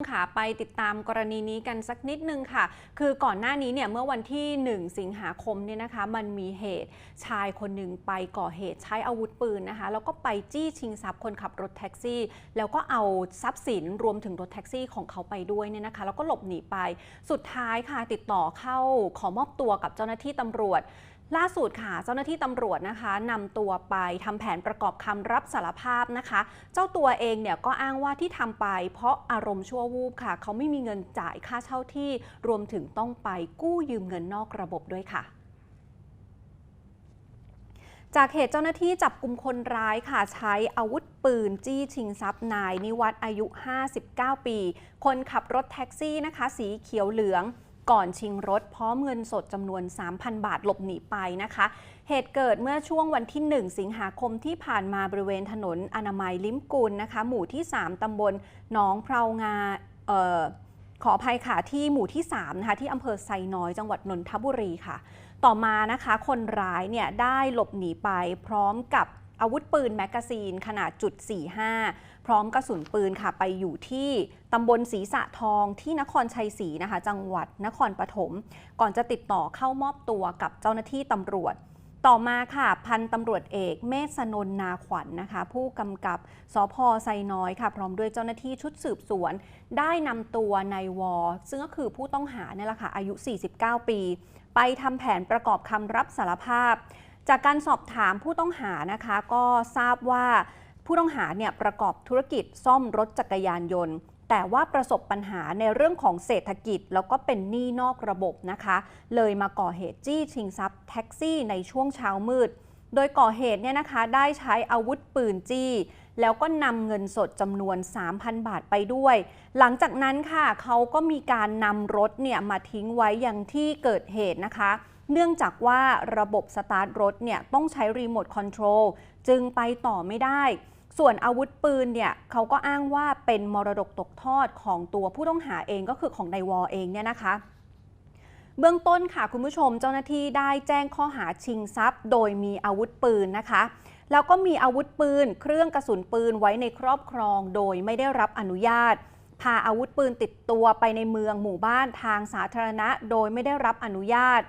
ค่ะไปติดตามกรณีนี้กันสักนิดนึงค่ะ คือก่อนหน้านี้เนี่ยเมื่อวันที่ 1 สิงหาคมเนี่ยนะคะ มันมีเหตุชายคนหนึ่งไปก่อเหตุใช้อาวุธปืนนะคะ แล้วก็ไปจี้ชิงทรัพย์คนขับรถแท็กซี่ แล้วก็เอาทรัพย์สินรวมถึงรถแท็กซี่ของเขาไปด้วยเนี่ยนะคะ แล้วก็หลบหนีไป สุดท้ายค่ะติดต่อเข้าขอมอบตัวกับเจ้าหน้าที่ตำรวจ ล่าสุดค่ะ เจ้าหน้าที่ตำรวจนะคะนำตัวไปทำแผนประกอบคำรับสารภาพนะคะ เจ้าตัวเองเนี่ยก็อ้างว่าที่ทำไป เพราะอารมณ์ชั่ววูบค่ะ เขาไม่มีเงินจ่ายค่าเช่าที่ รวมถึงต้องไปกู้ยืมเงินนอกระบบด้วยค่ะจากเหตุเจ้าหน้าที่จับกลุ่มคนร้ายค่ะใช้อาวุธปืนจี้ชิงทรัพย์นายนิวัฒอายุ 59 ปี คนขับรถแท็กซี่นะคะ สีเขียวเหลือง ก่อนชิงรถพร้อมเงินสดจำนวน 3,000 บาทหลบหนีไปนะคะ เหตุเกิดเมื่อช่วงวันที่ 1 สิงหาคมที่ผ่านมาบริเวณถนนอนามัยลิ้มกุลนะคะ หมู่ที่ 3 ตำบลหนองเพรางาเอ่อขออภัยค่ะที่หมู่ที่3นะคะที่อำเภอไซน้อยจังหวัดนนทบุรีค่ะ ต่อมานะคะคนร้ายเนี่ยได้หลบหนีไปพร้อมกับ อาวุธปืนแมกกาซีนขนาดจุด45 พร้อมกระสุนปืนค่ะไปอยู่ที่ตำบลศรีสะทองที่นครชัยศรีนะคะ จังหวัดนครปฐมก่อนจะติดต่อเข้ามอบตัวกับเจ้าหน้าที่ตำรวจ ต่อมาค่ะ พันตำรวจเอกเมษนนนาขวัญนนะคะ ผู้กำกับสพไซน้อยค่ะ พร้อมด้วยเจ้าหน้าที่ชุดสืบสวน ได้นำตัวนายวอ ซึ่งก็คือผู้ต้องหาเนี่ยแหละค่ะอายุ 49 ปี ไปทำแผนประกอบคำรับสารภาพ จากการสอบถามผู้ต้องหานะคะก็ทราบว่าผู้ต้องหาเนี่ยประกอบธุรกิจซ่อมรถจักรยานยนต์ แต่ว่าประสบปัญหาในเรื่องของเศรษฐกิจ แล้วก็เป็นหนี้นอกระบบนะคะ เลยมาก่อเหตุจี้ชิงทรัพย์แท็กซี่ในช่วงเช้ามืด โดยก่อเหตุเนี่ยนะคะได้ใช้อาวุธปืนจี้ แล้วก็นำเงินสดจำนวน 3,000 บาทไปด้วย หลังจากนั้นค่ะเขาก็มีการนำรถเนี่ยมาทิ้งไว้ยังที่เกิดเหตุนะคะ เนื่องจากว่าระบบสตาร์ทรถเนี่ยต้องใช้รีโมทคอนโทรลจึงไปต่อไม่ได้ ส่วนอาวุธปืนเนี่ยเขาก็อ้างว่าเป็นมรดกตกทอดของตัวผู้ต้องหาเองก็คือของนายวอเองเนี่ยนะคะ เบื้องต้นค่ะคุณผู้ชมเจ้าหน้าที่ได้แจ้งข้อหาชิงทรัพย์ โดยมีอาวุธปืนนะคะแล้วก็มีอาวุธปืน เครื่องกระสุนปืนไว้ในครอบครอง โดยไม่ได้รับอนุญาต พาอาวุธปืนติดตัวไปในเมืองหมู่บ้านทางสาธารณะ โดยไม่ได้รับอนุญาต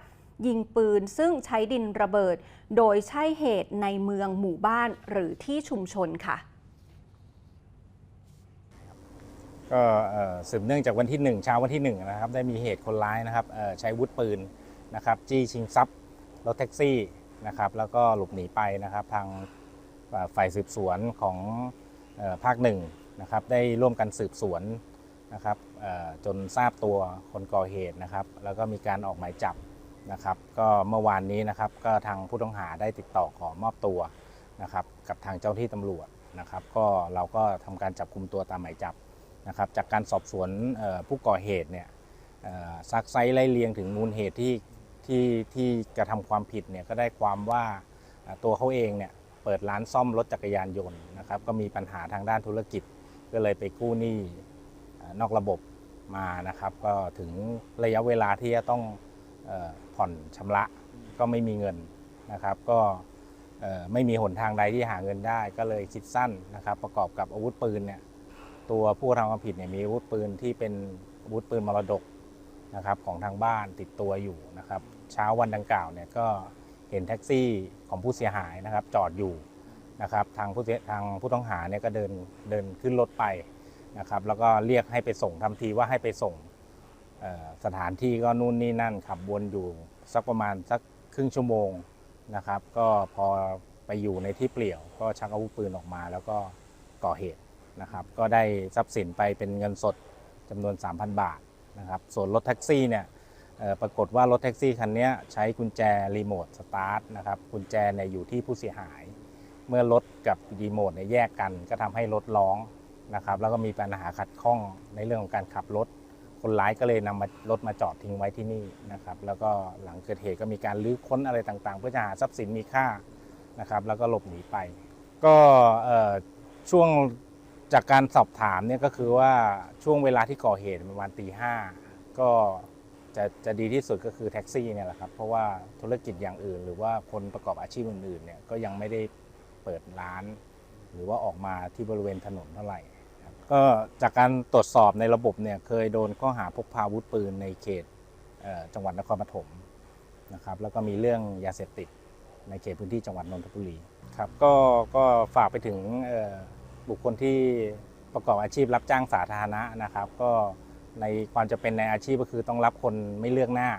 ยิงปืนซึ่งใช้ดินระเบิด โดยใช่เหตุในเมืองหมู่บ้านหรือที่ชุมชนค่ะ ก็สืบเนื่องจากวันที่ 1 เช้าวันที่ 1 นะครับ ได้มีเหตุคนร้ายนะครับใช้วุธปืนนะครับ จี้ชิงทรัพย์รถแท็กซี่นะครับแล้วก็หลบหนีไปนะครับทางฝ่ายสืบสวนของภาคหนึ่งนะครับได้ร่วมกันสืบสวนนะครับจนทราบตัวคนก่อเหตุนะครับ แล้วก็มีการออกหมายจับ นะครับ ก็เมื่อวานนี้นะครับก็ทางผู้ต้องหาได้ติดต่อขอมอบตัวนะครับ กับทางเจ้าที่ตำรวจนะครับ ก็เราก็ทำการจับคุมตัวตามหมายจับนะครับ จากการสอบสวนผู้ก่อเหตุเนี่ยซักไซไล่เลียงถึงมูลเหตุที่ที่ที่กระทำความผิดเนี่ยก็ได้ความว่าตัวเขาเองเนี่ยเปิดร้านซ่อมรถจักรยานยนต์นะครับ ก็มีปัญหาทางด้านธุรกิจ ก็เลยไปกู้หนี้นอกระบบมานะครับ ก็ถึงระยะเวลาที่จะต้อง ผ่อนชำระก็ไม่มีเงินนะครับ ก็ไม่มีหนทางใดที่หาเงินได้ ก็เลยคิดสั้นนะครับ ประกอบกับอาวุธปืนเนี่ยตัวผู้ทำความผิดเนี่ยมีอาวุธปืนที่เป็นอาวุธปืนมรดกนะครับของทางบ้านติดตัวอยู่นะครับ เช้าวันดังกล่าวเนี่ยก็เห็นแท็กซี่ของผู้เสียหายนะครับ จอดอยู่นะครับทางผู้ทางผู้ต้องหาเนี่ยก็เดินเดินขึ้นรถไปนะครับ แล้วก็เรียกให้ไปส่งทำทีว่าให้ไปส่ง สถานที่ก็นู่นนี่นั่นขับวนอยู่สักประมาณสักครึ่งชั่วโมงนะครับ ก็พอไปอยู่ในที่เปลี่ยวก็ชักอาวุธปืนออกมาแล้วก็ก่อเหตุนะครับ ก็ได้ทรัพย์สินไปเป็นเงินสดจำนวน 3,000 บาทนะครับส่วนรถแท็กซี่เนี่ยปรากฏว่ารถแท็กซี่คันนี้ใช้กุญแจรีโมทสตาร์ทนะครับกุญแจเนี่ยอยู่ที่ผู้เสียหาย เมื่อรถกับรีโมทเนี่ยแยกกัน ก็ทำให้รถร้องนะครับแล้วก็มีปัญหาขัดข้องในเรื่องของการขับรถ คนร้ายก็เลยนำมารถมาจอดทิ้งไว้ที่นี่นะครับ แล้วก็หลังเกิดเหตุก็มีการลื้อค้นอะไรต่างๆ เพื่อจะหาทรัพย์สินมีค่านะครับ แล้วก็หลบหนีไป ก็ช่วงจากการสอบถามเนี่ยก็คือว่าช่วงเวลาที่ก่อเหตุประมาณตีห้าก็จะจะดีที่สุดก็คือแท็กซี่เนี่ยแหละครับ เพราะว่าธุรกิจอย่างอื่น หรือว่าคนประกอบอาชีพอื่นๆเนี่ยก็ยังไม่ได้เปิดร้าน หรือว่าออกมาที่บริเวณถนนเท่าไหร่ ก็จากการตรวจสอบในระบบเนี่ยเคยโดนข้อหาพกพาอาวุธปืนในเขตจังหวัดนครปฐมนะครับแล้วก็มีเรื่องยาเสพติดในเขตพื้นที่จังหวัดนนทบุรีครับก็ก็ฝากไปถึงบุคคลที่ประกอบอาชีพรับจ้างสาธารณะนะครับ ก็ในความจะเป็นในอาชีพก็คือต้องรับคนไม่เลือกหน้า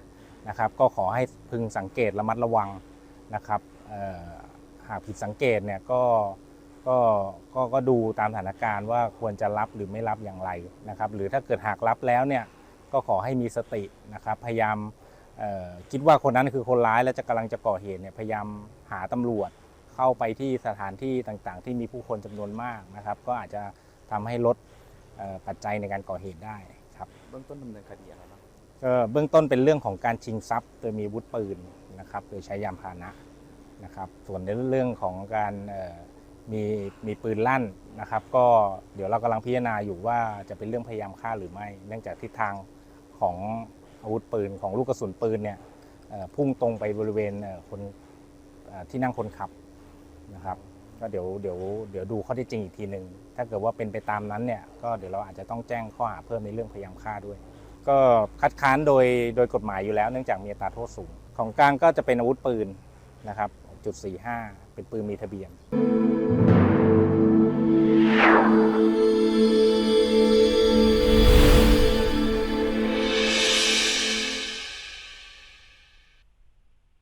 นะครับ ก็ขอให้พึงสังเกตระมัดระวังนะครับหากผิดสังเกตเนี่ยก็ ก็ก็ก็ดูตามสถานการณ์ว่าควรจะรับหรือไม่รับอย่างไรนะครับ หรือถ้าเกิดหากรับแล้วเนี่ยก็ขอให้มีสตินะครับ พยายามเอ่อคิดว่าคนนั้นคือคนร้ายและจะกำลังจะก่อเหตุเนี่ยพยายามหาตำรวจเข้าไปที่สถานที่ต่างๆ ที่มีผู้คนจำนวนมากนะครับ ก็อาจจะทำให้ลดเอ่อปัจจัยในการก่อเหตุได้ครับเบื้องต้นดำเนินคดีอะไรบ้างก็เบื้องต้นเป็นเรื่องของการชิงทรัพย์โดยมีอาวุธปืนนะครับโดยใช้ยานพาหนะนะครับ ส่วนในเรื่องของการเอ่อ มีมีปืนลั่นนะครับ ก็เดี๋ยวเรากำลังพิจารณาอยู่ว่าจะเป็นเรื่องพยายามฆ่าหรือไม่ เนื่องจากทิศทางของอาวุธปืนของลูกกระสุนปืนเนี่ยพุ่งตรงไปบริเวณคนที่นั่งคนขับนะครับก็เดี๋ยวเดี๋ยวเดี๋ยวดูข้อที่จริงอีกทีหนึ่งถ้าเกิดว่าเป็นไปตามนั้นเนี่ยก็เดี๋ยวเราอาจจะต้องแจ้งข้อหาเพิ่มในเรื่องพยายามฆ่าด้วย ก็คัดค้านโดยโดยกฎหมายอยู่แล้ว เนื่องจากมีอัตราโทษสูง ของกลางก็จะเป็นอาวุธปืนนะครับจุด45เป็นปืนมีทะเบียน